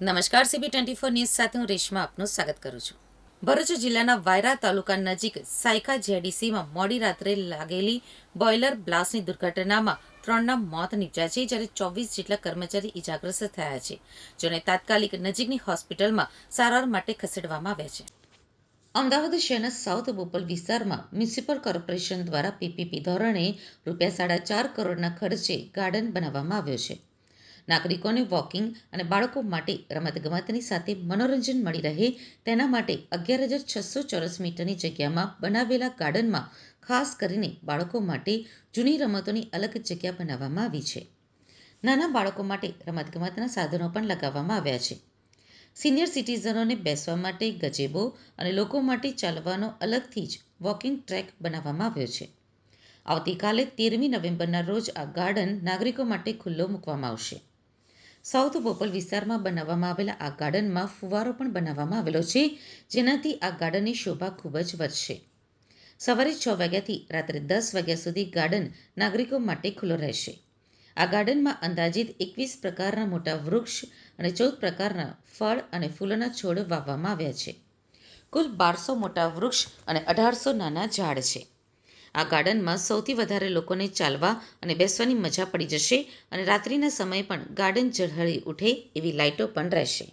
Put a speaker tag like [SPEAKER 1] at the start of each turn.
[SPEAKER 1] નમસ્કાર CB twenty four news સાથે હું રેશમા આપનું સ્વાગત કરું છું. ભરૂચ જિલ્લાના વાયરા તાલુકા નજીક સાયકા જેડીસીમાં મોડી રાત્રે લાગેલી બોઇલર બ્લાસ્ટની દુર્ઘટનામાં ત્રણના મોત નીપજ્યા છે, જ્યારે ચોવીસ જેટલા કર્મચારી ઇજાગ્રસ્ત થયા છે જેને તાત્કાલિક નજીકની હોસ્પિટલમાં સારવાર માટે ખસેડવામાં આવ્યા છે. અમદાવાદ શહેરના સાઉથ બોપલ વિસ્તારમાં મ્યુનિસિપલ કોર્પોરેશન દ્વારા પીપીપી ધોરણે રૂપિયા સાડા ચાર કરોડના ખર્ચે ગાર્ડન બનાવવામાં આવ્યો છે. નાગરિકોને વોકિંગ અને બાળકો માટે રમતગમતની સાથે મનોરંજન મળી રહે તેના માટે અગિયાર હજાર છસો ચોરસ મીટરની જગ્યામાં બનાવેલા ગાર્ડનમાં ખાસ કરીને બાળકો માટે જૂની રમતોની અલગ જગ્યા બનાવવામાં આવી છે. નાના બાળકો માટે રમતગમતના સાધનો પણ લગાવવામાં આવ્યા છે. સિનિયર સિટીઝનોને બેસવા માટે ગજેબો અને લોકો માટે ચાલવાનો અલગથી જ વોકિંગ ટ્રેક બનાવવામાં આવ્યો છે. આવતીકાલે તેરમી નવેમ્બરના રોજ આ ગાર્ડન નાગરિકો માટે ખુલ્લો મૂકવામાં આવશે. સાઉથ બોપલ વિસ્તારમાં બનાવવામાં આવેલા આ ગાર્ડનમાં ફુવારો પણ બનાવવામાં આવેલો છે, જેનાથી આ ગાર્ડનની શોભા ખૂબ જ વધશે. સવારે છ વાગ્યાથી રાત્રે દસ વાગ્યા સુધી ગાર્ડન નાગરિકો માટે ખુલ્લો રહેશે. આ ગાર્ડનમાં અંદાજિત એકવીસ પ્રકારના મોટા વૃક્ષ અને ચૌદ પ્રકારના ફળ અને ફૂલોના છોડ વાવવામાં આવ્યા છે. કુલ બારસો મોટા વૃક્ષ અને અઢારસો નાના ઝાડ છે. આ ગાર્ડનમાં સૌથી વધારે લોકોને ચાલવા અને બેસવાની મજા પડી જશે અને રાત્રિના સમયે પણ ગાર્ડન ઝળહળી ઉઠે એવી લાઇટો પણ રહેશે.